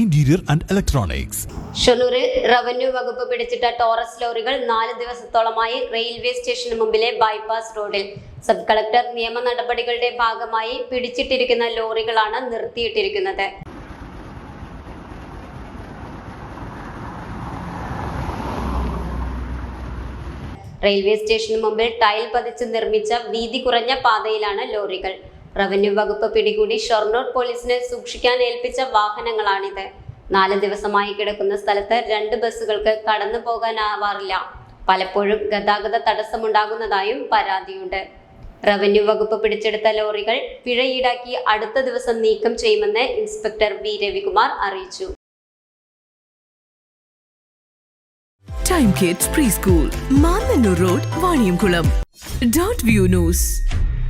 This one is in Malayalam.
Interior and Electronics. ഷൊർണൂരിൽ റവന്യൂ വകുപ്പ് പിടിച്ചിട്ട ടോറസ് ലോറികൾ നാല് ദിവസത്തോളമായി റെയിൽവേ സ്റ്റേഷന് മുമ്പിലെ ബൈപ്പാസ് റോഡിൽ. സബ് കളക്ടർ നിയമ നടപടികളുടെ ഭാഗമായി പിടിച്ചിട്ടിരിക്കുന്ന ലോറികളാണ് നിർത്തിയിട്ടിരിക്കുന്നത്. റെയിൽവേ സ്റ്റേഷന് മുമ്പിൽ ടൈൽ പതിച്ച് നിർമ്മിച്ച വീതി കുറഞ്ഞ പാതയിലാണ് ലോറികൾ. റവന്യൂ വകുപ്പ് പിടികൂടി ഷൊർണൂർ പോലീസിനെ സൂക്ഷിക്കാൻ ഏൽപ്പിച്ച വാഹനങ്ങളാണിത്. നാല് ദിവസമായി കിടക്കുന്ന സ്ഥലത്ത് രണ്ട് ബസ്സുകൾക്ക് കടന്നു പോകാനാവാറില്ല. പലപ്പോഴും ഗതാഗത തടസ്സമുണ്ടാകുന്നതായും പരാതിയുണ്ട്. റവന്യൂ വകുപ്പ് പിടിച്ചെടുത്ത ലോറികൾ പിഴ ഈടാക്കി അടുത്ത ദിവസം നീക്കം ചെയ്യുമെന്ന് ഇൻസ്പെക്ടർ വി രവികുമാർ അറിയിച്ചു. Time kids preschool Mannannur road Vaniyamkulam dot view news